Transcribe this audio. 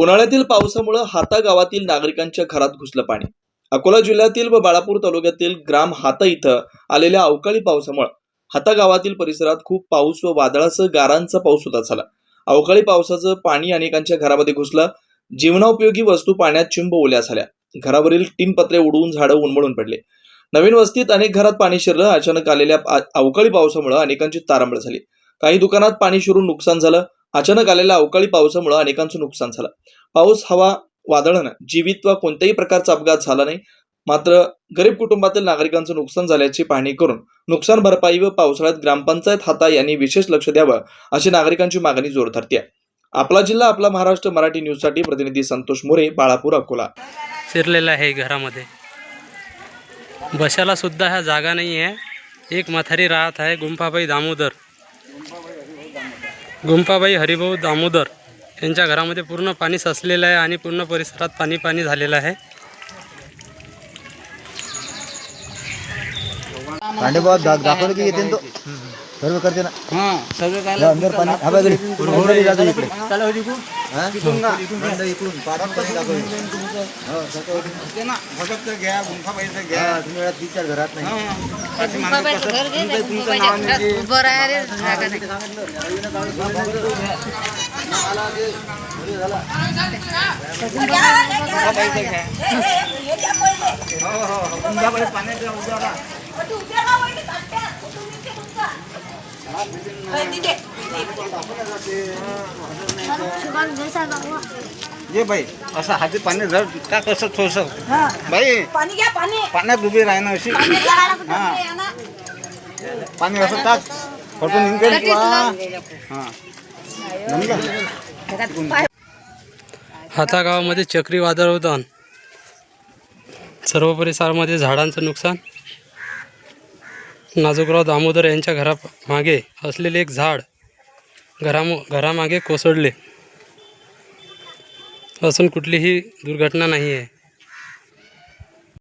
उन्हाळ्यातील पावसामुळे हाता गावातील नागरिकांच्या घरात घुसलं पाणी. अकोला जिल्ह्यातील व बाळापूर तालुक्यातील ग्राम हाता इथं आलेल्या अवकाळी पावसामुळे हाता गावातील परिसरात खूप पाऊस व वादळासह गारांचा पाऊस सुद्धा झाला. अवकाळी पावसाचं पाणी अनेकांच्या घरामध्ये घुसलं. जीवनापयोगी वस्तू पाण्यात चिंब ओल्या झाल्या. घरावरील टीन पत्रे उडवून झाडं उन्मळून पडले. नवीन वस्तीत अनेक घरात पाणी शिरलं. अचानक आलेल्या अवकाळी पावसामुळे अनेकांची तारांबळ झाली. काही दुकानात पाणी शिरून नुकसान झालं. अचानक आलेल्या अवकाळी पावसामुळे अनेकांचं नुकसान झालं. पाऊस हवा वादळानं जीवित वा कोणत्याही प्रकारचा अपघात झाला नाही. मात्र गरीब कुटुंबातील नागरिकांचं नुकसान झाल्याची पाहणी करून नुकसान भरपाई व पावसाळ्यात ग्रामपंचायत हाता यांनी विशेष लक्ष द्यावं अशी नागरिकांची मागणी जोर धरते आपला जिल्हा आपला महाराष्ट्र मराठी न्यूजसाठी प्रतिनिधी संतोष मोरे बाळापूर अकोला. शिरलेला आहे घरामध्ये. बसायला सुद्धा ह्या जागा नाही आहे. एक म्हातारी राहत आहे गुंफाबाई दामोदर. गुंफाबाई हरिभाऊ दामोदर. यांच्या घरामध्ये पूर्ण पाणी साचलेलं आहे आणि पूर्ण परिसरात पाणी पाणी झालेलं आहे. भांडे बहुत दा- दाखवलं की येते ना तो? सर्व करते ना? या, अंदर पाणी हा हा? हो. हा, घरात नाही. ये बाई असं हाती पाणी धर का कसं थोस बाई पाणी घ्या पाणी पाण्यात उभी राह ना अशी हा पाणी असं टाक. निघेल किंवा हा? हाता गावामध्ये चक्रीवादळ होतं सर्व परिसरामध्ये झाडांचं नुकसान. नाजुकराव दामोदर यांच्या घरा मागे असलेले एक झाड घरामो घरामागे कोसळले. असून कुठलीही दुर्घटना नाही आहे